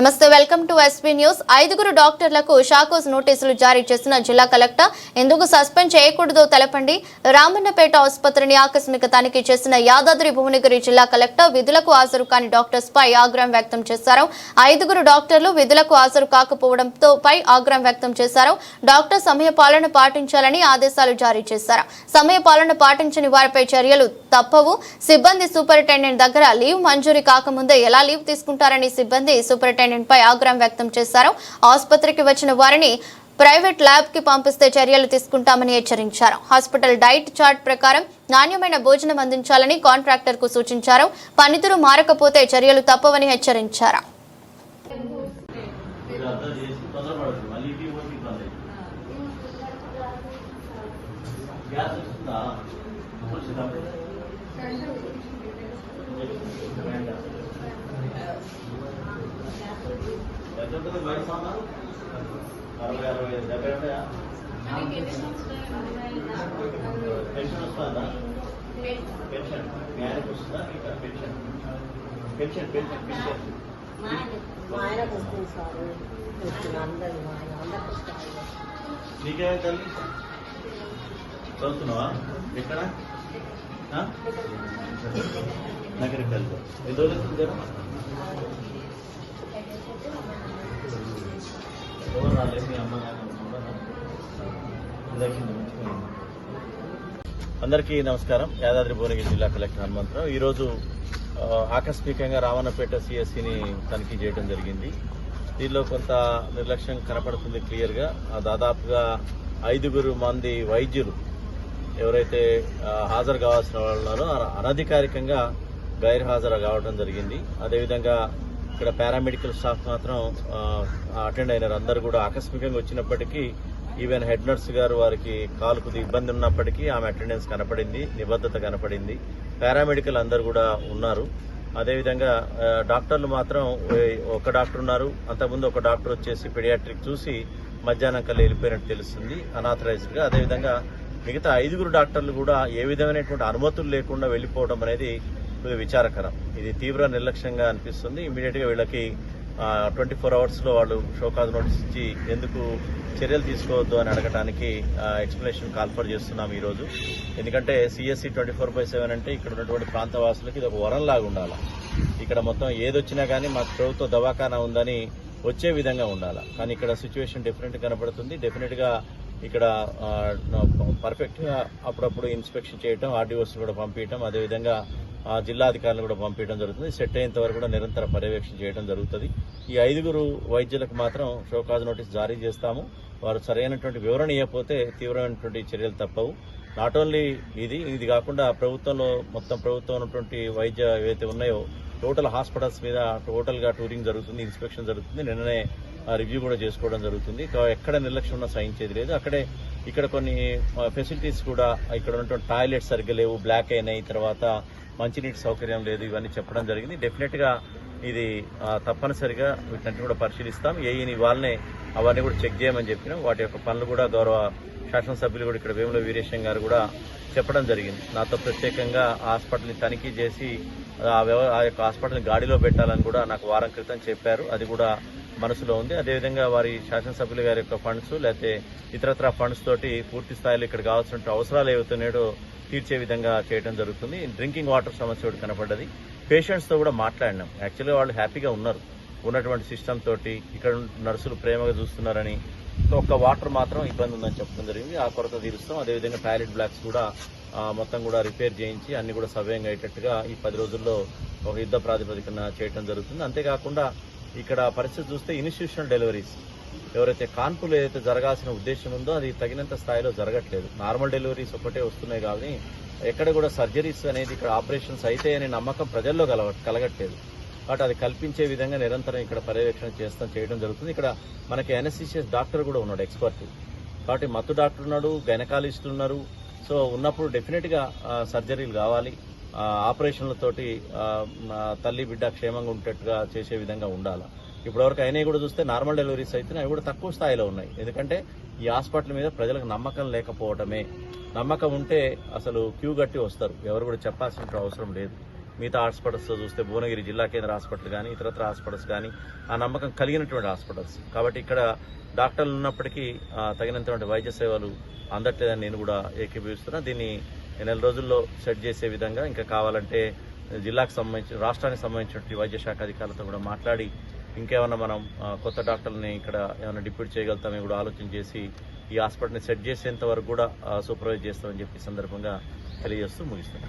నమస్తే welcome to SP news. ఐదుగురు డాక్టర్లకు షాకోస్ నోటీసులు జారీ చేసిన జిల్లా కలెక్టర్ ఎందుకు సస్పెండ్ చేయకూడదో తెలపండి. రామన్నపేట ఆసుపత్రిని ఆకస్మిక తనిఖీ చేసిన యాదాద్రి భువనగిరి జిల్లా కలెక్టర్ విధులకు హాజరు కాని డాక్టర్స్ పై ఆగ్రహం వ్యక్తం చేశారు. ఐదుగురు డాక్టర్లు విధులకు హాజరు కాకపోవడంతో పై ఆగ్రహం వ్యక్తం చేశారు. డాక్టర్ సమయ పాలన పాటించాలని ఆదేశాలు జారీ చేశారు. సమయ పాలన పాటించని వారిపై చర్యలు తప్పవు. సిబ్బంది సూపరింటెండెంట్ దగ్గర లీవ్ మంజూరీ కాకముందే ఎలా లీవ్ తీసుకుంటారని సిబ్బంది సూపరింటెండెంట్ పై ఆగ్రహం వ్యక్తం చేశారు. ఆసుపత్రికి వచ్చిన వారిని ప్రైవేట్ ల్యాబ్కి పంపిస్తే చర్యలు తీసుకుంటామని హెచ్చరించారు. హాస్పిటల్ డైట్ చార్ట్ ప్రకారం నాణ్యమైన భోజనం అందించాలని కాంట్రాక్టర్కు సూచించారు. పనితీరు మారకపోతే చర్యలు తప్పవని హెచ్చరించారు. గ్యాస్ ఉంటుంది బయట సామాన్ అరవై అరవై డెబ్బై ఉంటాయా పెన్షన్ వస్తుందా పెన్షన్ మీ ఆయనకు వస్తుందా మీకు పెన్షన్ పెన్షన్ పెన్షన్ పెన్షన్ మా ఆయనకు వస్తుంది సార్ వస్తుంది అందరు మా ఆయన అందరికి వస్తుంది నీకేమే తల్లి చదువుతున్నావా ఎక్కడ ఆ? నగరికి వెళ్తా ఎన్ని రోజులు జ్వరం? ఎవరు రాలేదు మీ అమ్మ అందరికీ నమస్కారం. యాదాద్రి భువనగిరి జిల్లా కలెక్టర్ హనుమంతరావు. ఈరోజు ఆకస్మికంగా రావణపేట సిఎస్సిని తనిఖీ చేయడం జరిగింది. దీనిలో కొంత నిర్లక్ష్యం కనపడుతుంది క్లియర్గా. దాదాపుగా ఐదుగురు మంది వైద్యులు ఎవరైతే హాజరు కావాల్సిన వాళ్ళు ఉన్నారో అనధికారికంగా గైర్ హాజరు కావడం జరిగింది. అదేవిధంగా ఇక్కడ పారామెడికల్ స్టాఫ్ మాత్రం అటెండ్ అయినారు. అందరూ కూడా ఆకస్మికంగా వచ్చినప్పటికీ ఈవెన్ హెడ్ నర్స్ గారు వారికి కాలు కొద్ది ఇబ్బంది ఉన్నప్పటికీ ఆమె అటెండెన్స్ కనపడింది నిబద్ధత కనపడింది. పారామెడికల్ అందరు కూడా ఉన్నారు. అదేవిధంగా డాక్టర్లు మాత్రం ఒక డాక్టర్ ఉన్నారు. అంతకుముందు ఒక డాక్టర్ వచ్చేసి పెడియాట్రిక్ చూసి మధ్యాహ్నం కల్లా వెళ్ళిపోయినట్టు తెలుస్తుంది అనాథరైజ్డ్గా. అదేవిధంగా మిగతా ఐదుగురు డాక్టర్లు కూడా ఏ విధమైనటువంటి అనుమతులు లేకుండా వెళ్ళిపోవడం అనేది కొద్దిగా విచారకరం. ఇది తీవ్ర నిర్లక్ష్యంగా అనిపిస్తుంది. ఇమీడియట్గా వీళ్ళకి ట్వంటీ ఫోర్ అవర్స్లో వాళ్ళు షోకాజ్ నోటీస్ ఇచ్చి ఎందుకు చర్యలు తీసుకోవద్దు అని అడగడానికి ఎక్స్ప్లెనేషన్ కాల్ఫర్ చేస్తున్నాం ఈ రోజు ఎందుకంటే CSC twenty four by seven అంటే ఇక్కడ ఉన్నటువంటి ప్రాంతవాసులకి ఇది ఒక వరంలాగా ఉండాలి? ఇక్కడ మొత్తం ఏదొచ్చినా కానీ మాకు ప్రభుత్వ దవాఖానా ఉందని వచ్చే విధంగా ఉండాలి? కానీ ఇక్కడ సిచ్యువేషన్ డిఫరెంట్ కనబడుతుంది. డెఫినెట్గా ఇక్కడ పర్ఫెక్ట్గా అప్పుడప్పుడు ఇన్స్పెక్షన్ చేయటం ఆర్డీఓస్ కూడా పంపించడం అదేవిధంగా ఆ, జిల్లా అధికారులు కూడా పంపించడం జరుగుతుంది. సెట్ అయ్యేంత వరకు కూడా నిరంతర పర్యవేక్షణ చేయడం జరుగుతుంది. ఈ ఐదుగురు వైద్యులకు మాత్రం షోకాజ్ నోటీస్ జారీ చేస్తాము. వారు సరైనటువంటి వివరణ ఇవ్వకపోతే తీవ్రమైనటువంటి చర్యలు తప్పవు. నాట్ ఓన్లీ ఇది ఇది కాకుండా ప్రభుత్వంలో మొత్తం ప్రభుత్వం ఉన్నటువంటి వైద్య ఏవైతే ఉన్నాయో టోటల్ హాస్పిటల్స్ మీద టోటల్గా టూరింగ్ జరుగుతుంది ఇన్స్పెక్షన్ జరుగుతుంది. నిన్ననే రివ్యూ కూడా చేసుకోవడం జరుగుతుంది. ఎక్కడ నిర్లక్ష్యం ఉన్నా సహించేది లేదు. అక్కడే ఇక్కడ కొన్ని ఫెసిలిటీస్ కూడా ఇక్కడ ఉన్నటువంటి టాయిలెట్స్ సరిగ్గా లేవు. బ్లాక్ అయినాయి. తర్వాత మంచినీటి సౌకర్యం లేదు. ఇవన్నీ చెప్పడం జరిగింది. డెఫినెట్గా ఇది తప్పనిసరిగా వీటిని కూడా పరిశీలిస్తాం. ఏఈని వాళ్ళనే అవన్నీ కూడా చెక్ చేయమని చెప్పినాం. వాటి యొక్క పనులు కూడా గౌరవ శాసనసభ్యులు కూడా ఇక్కడ వేముల వీరేశం గారు కూడా చెప్పడం జరిగింది. నాతో ప్రత్యేకంగా హాస్పిటల్ని తనిఖీ చేసి ఆ వ్యవ ఆ యొక్క హాస్పిటల్ని గాడిలో పెట్టాలని కూడా నాకు వారం క్రితం చెప్పారు. అది కూడా మనసులో ఉంది. అదేవిధంగా వారి శాసనసభ్యులు గారి యొక్క ఫండ్స్ లేకపోతే ఇతరత్ర ఫండ్స్ తోటి పూర్తి స్థాయిలో ఇక్కడ కావాల్సిన అవసరాలు ఏవైతున్నాయో తీర్చే విధంగా చేయడం జరుగుతుంది. డ్రింకింగ్ వాటర్ సమస్య ఒకటి కనపడ్డది. పేషెంట్స్తో కూడా మాట్లాడినాం. యాక్చువల్గా వాళ్ళు హ్యాపీగా ఉన్నారు. ఉన్నటువంటి సిస్టమ్ తోటి ఇక్కడ నర్సులు ప్రేమగా చూస్తున్నారని ఒక్క వాటర్ మాత్రం ఇబ్బంది ఉందని చెప్పడం జరిగింది. ఆ కొరత తీరుస్తాం. అదేవిధంగా టాయిలెట్ బ్లాక్స్ కూడా మొత్తం కూడా రిపేర్ చేయించి అన్ని కూడా సవ్యంగా అయ్యేటట్టుగా ఈ పది రోజుల్లో ఒక యుద్ధ ప్రాతిపదికన చేయడం జరుగుతుంది. అంతేకాకుండా ఇక్కడ పరిస్థితి చూస్తే ఇన్స్టిట్యూషనల్ డెలివరీస్. ఎవరైతే కాన్పులు ఏదైతే జరగాల్సిన ఉద్దేశం ఉందో అది తగినంత స్థాయిలో జరగట్లేదు. నార్మల్ డెలివరీస్ ఒకటే వస్తున్నాయి కానీ ఎక్కడ కూడా సర్జరీస్ అనేది ఇక్కడ ఆపరేషన్స్ అయితే అనే నమ్మకం ప్రజల్లో కలగ కలగట్లేదు. కాబట్టి అది కల్పించే విధంగా నిరంతరం ఇక్కడ పర్యవేక్షణ చేస్తాం చేయడం జరుగుతుంది. ఇక్కడ మనకి ఎన్ఎస్సిసిఎస్ డాక్టర్ కూడా ఉన్నాడు ఎక్స్పర్ట్. కాబట్టి మత్తు డాక్టర్ ఉన్నాడు గైనకాలజిస్టులు ఉన్నారు. సో ఉన్నప్పుడు డెఫినెట్గా సర్జరీలు కావాలి. ఆపరేషన్లతోటి తల్లి బిడ్డ క్షేమంగా ఉండేట్టుగా చేసే విధంగా ఉండాలి. ఇప్పటివరకు అయినవి కూడా చూస్తే నార్మల్ డెలివరీస్ అయితే అవి కూడా తక్కువ స్థాయిలో ఉన్నాయి. ఎందుకంటే ఈ హాస్పిటల్ మీద ప్రజలకు నమ్మకం లేకపోవటమే. నమ్మకం ఉంటే అసలు క్యూ గట్టి వస్తారు. ఎవరు కూడా చెప్పాల్సిన అవసరం లేదు. మిగతా హాస్పిటల్స్ చూస్తే భువనగిరి జిల్లా కేంద్ర హాస్పిటల్ కానీ ఇతరత్ర హాస్పిటల్స్ కానీ ఆ నమ్మకం కలిగినటువంటి హాస్పిటల్స్. కాబట్టి ఇక్కడ డాక్టర్లు ఉన్నప్పటికీ తగినంతటువంటి వైద్య సేవలు అందట్లేదని నేను కూడా ఏకీభవిస్తున్నా. దీన్ని నెల రోజుల్లో సెట్ చేసే విధంగా ఇంకా కావాలంటే జిల్లాకు సంబంధించి రాష్ట్రానికి సంబంధించిన వైద్య శాఖ అధికారులతో కూడా మాట్లాడి ఇంకేమైనా మనం కొత్త డాక్టర్లని ఇక్కడ ఏమైనా డిప్యూట్ చేయగలుగుతామని కూడా ఆలోచన చేసి ఈ హాస్పిటల్ని సెట్ చేసేంత వరకు కూడా సూపర్వైజ్ చేస్తామని చెప్పి సందర్భంగా తెలియజేస్తూ ముగిస్తున్నాం.